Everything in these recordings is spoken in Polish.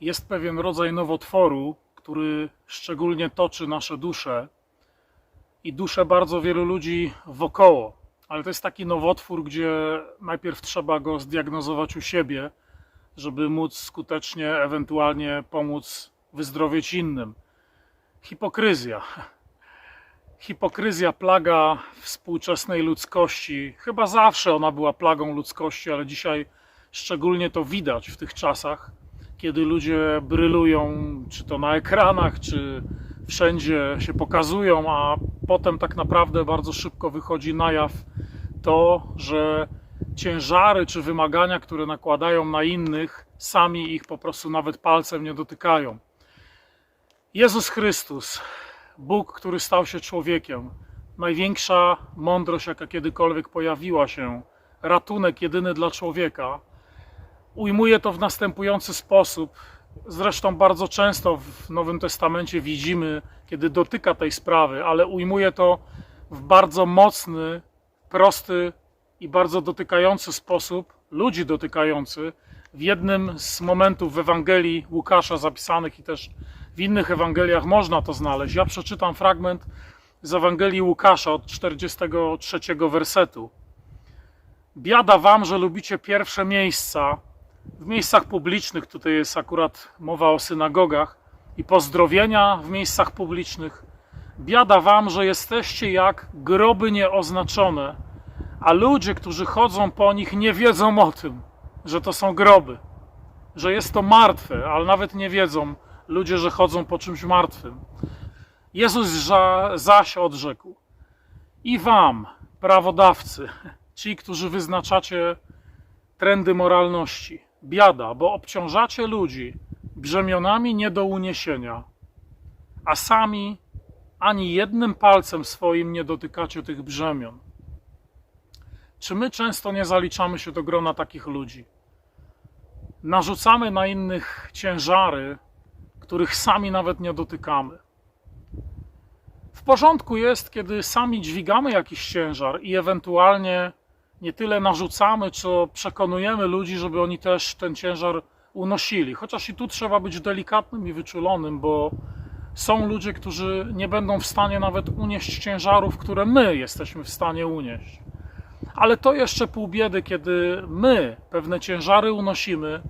jest pewien rodzaj nowotworu, który szczególnie toczy nasze dusze i dusze bardzo wielu ludzi wokoło. Ale to jest taki nowotwór, gdzie najpierw trzeba go zdiagnozować u siebie, żeby móc skutecznie, ewentualnie pomóc wyzdrowieć innym. Hipokryzja. Hipokryzja plaga współczesnej ludzkości. Chyba zawsze ona była plagą ludzkości, ale dzisiaj szczególnie to widać w tych czasach, kiedy ludzie brylują, czy to na ekranach, czy wszędzie się pokazują, a potem tak naprawdę bardzo szybko wychodzi na jaw to, że ciężary czy wymagania, które nakładają na innych, sami ich po prostu nawet palcem nie dotykają. Jezus Chrystus, Bóg, który stał się człowiekiem, największa mądrość, jaka kiedykolwiek pojawiła się, ratunek jedyny dla człowieka, ujmuje to w następujący sposób. Zresztą bardzo często w Nowym Testamencie widzimy, kiedy dotyka tej sprawy, ale ujmuje to w bardzo mocny, prosty i bardzo dotykający sposób, ludzi dotykający, w jednym z momentów w Ewangelii Łukasza zapisanych i też w innych Ewangeliach można to znaleźć. Ja przeczytam fragment z Ewangelii Łukasza od 43 wersetu. Biada wam, że lubicie pierwsze miejsca w miejscach publicznych, tutaj jest akurat mowa o synagogach, i pozdrowienia w miejscach publicznych. Biada wam, że jesteście jak groby nieoznaczone, a ludzie, którzy chodzą po nich, nie wiedzą o tym, że to są groby, że jest to martwe, ale nawet nie wiedzą ludzie, że chodzą po czymś martwym. Jezus za- zaś odrzekł: I wam, prawodawcy, ci, którzy wyznaczacie trendy moralności, biada, bo obciążacie ludzi brzemionami nie do uniesienia, a sami ani jednym palcem swoim nie dotykacie tych brzemion. Czy my często nie zaliczamy się do grona takich ludzi? Narzucamy na innych ciężary, których sami nawet nie dotykamy. W porządku jest, kiedy sami dźwigamy jakiś ciężar i ewentualnie nie tyle narzucamy, co przekonujemy ludzi, żeby oni też ten ciężar unosili. Chociaż i tu trzeba być delikatnym i wyczulonym, bo są ludzie, którzy nie będą w stanie nawet unieść ciężarów, które my jesteśmy w stanie unieść. Ale to jeszcze pół biedy, kiedy my pewne ciężary unosimy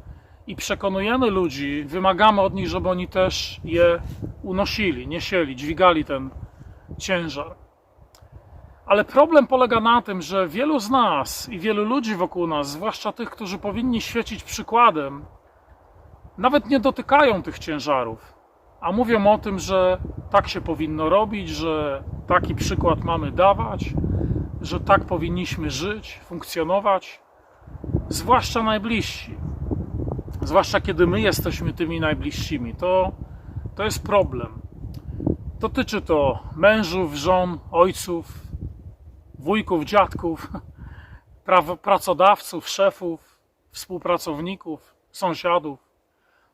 i przekonujemy ludzi, wymagamy od nich, żeby oni też je unosili, niesieli, dźwigali ten ciężar. Ale problem polega na tym, że wielu z nas i wielu ludzi wokół nas, zwłaszcza tych, którzy powinni świecić przykładem, nawet nie dotykają tych ciężarów, a mówią o tym, że tak się powinno robić, że taki przykład mamy dawać, że tak powinniśmy żyć, funkcjonować, zwłaszcza najbliżsi. Zwłaszcza kiedy my jesteśmy tymi najbliższymi, to, to jest problem. Dotyczy to mężów, żon, ojców, wujków, dziadków, pracodawców, szefów, współpracowników, sąsiadów.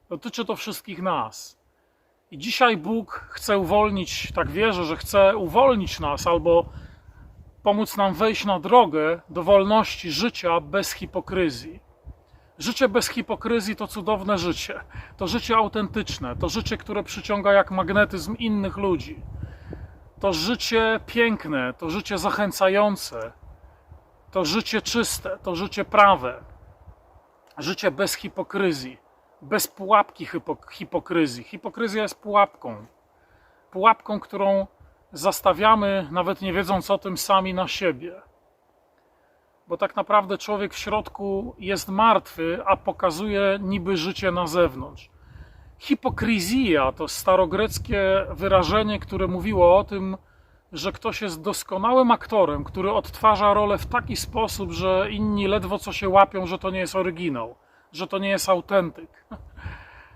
Dotyczy to wszystkich nas. I dzisiaj Bóg chce uwolnić, tak wierzę, że chce uwolnić nas albo pomóc nam wejść na drogę do wolności życia bez hipokryzji. Życie bez hipokryzji to cudowne życie. To życie autentyczne, to życie, które przyciąga jak magnetyzm innych ludzi. To życie piękne, to życie zachęcające, to życie czyste, to życie prawe. Życie bez hipokryzji, bez pułapki hipo- hipokryzji. Hipokryzja jest pułapką. Pułapką, którą zastawiamy, nawet nie wiedząc o tym, sami na siebie. Bo tak naprawdę człowiek w środku jest martwy, a pokazuje niby życie na zewnątrz. Hipokryzja to starogreckie wyrażenie, które mówiło o tym, że ktoś jest doskonałym aktorem, który odtwarza rolę w taki sposób, że inni ledwo co się łapią, że to nie jest oryginał, że to nie jest autentyk.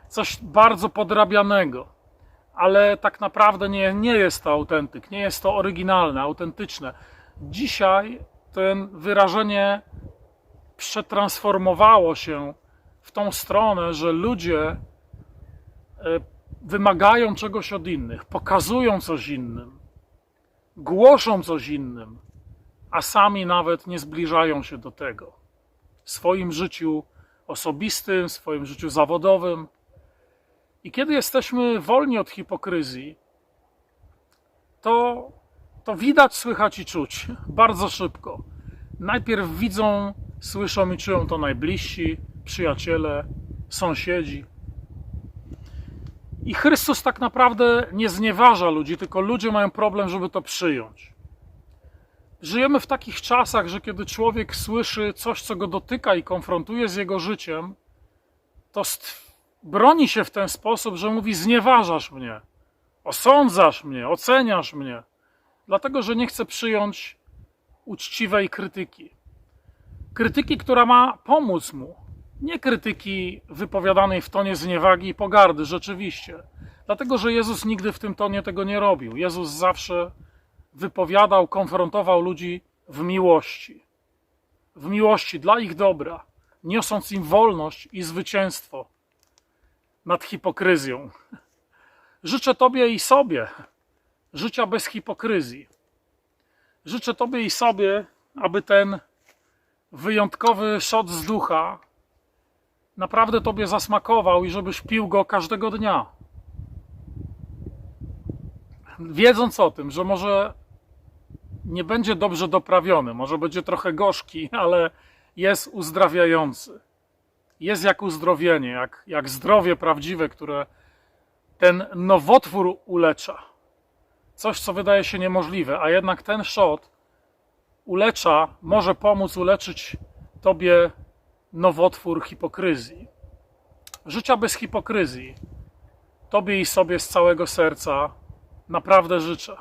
Coś bardzo podrabianego. Ale tak naprawdę nie, nie jest to autentyk, nie jest to oryginalne, autentyczne. Dzisiaj to wyrażenie przetransformowało się w tą stronę, że ludzie wymagają czegoś od innych, pokazują coś innym, głoszą coś innym, a sami nawet nie zbliżają się do tego w swoim życiu osobistym, w swoim życiu zawodowym. I kiedy jesteśmy wolni od hipokryzji, to, to widać, słychać i czuć bardzo szybko. Najpierw widzą, słyszą i czują to najbliżsi, przyjaciele, sąsiedzi. I Chrystus tak naprawdę nie znieważa ludzi, tylko ludzie mają problem, żeby to przyjąć. Żyjemy w takich czasach, że kiedy człowiek słyszy coś, co go dotyka i konfrontuje z jego życiem, to broni się w ten sposób, że mówi: Znieważasz mnie, osądzasz mnie, oceniasz mnie, dlatego że nie chce przyjąć uczciwej krytyki. Krytyki, która ma pomóc mu, nie krytyki wypowiadanej w tonie zniewagi i pogardy, rzeczywiście. Dlatego, że Jezus nigdy w tym tonie tego nie robił. Jezus zawsze wypowiadał, konfrontował ludzi w miłości. W miłości dla ich dobra, niosąc im wolność i zwycięstwo nad hipokryzją. Życzę Tobie i sobie życia bez hipokryzji. Życzę Tobie i sobie, aby ten wyjątkowy szot z ducha naprawdę Tobie zasmakował i żebyś pił go każdego dnia. Wiedząc o tym, że może nie będzie dobrze doprawiony, może będzie trochę gorzki, ale jest uzdrawiający. Jest jak uzdrowienie, jak, jak zdrowie prawdziwe, które ten nowotwór ulecza. Coś, co wydaje się niemożliwe, a jednak ten szot ulecza, może pomóc uleczyć Tobie nowotwór hipokryzji. Życia bez hipokryzji. Tobie i sobie z całego serca naprawdę życzę.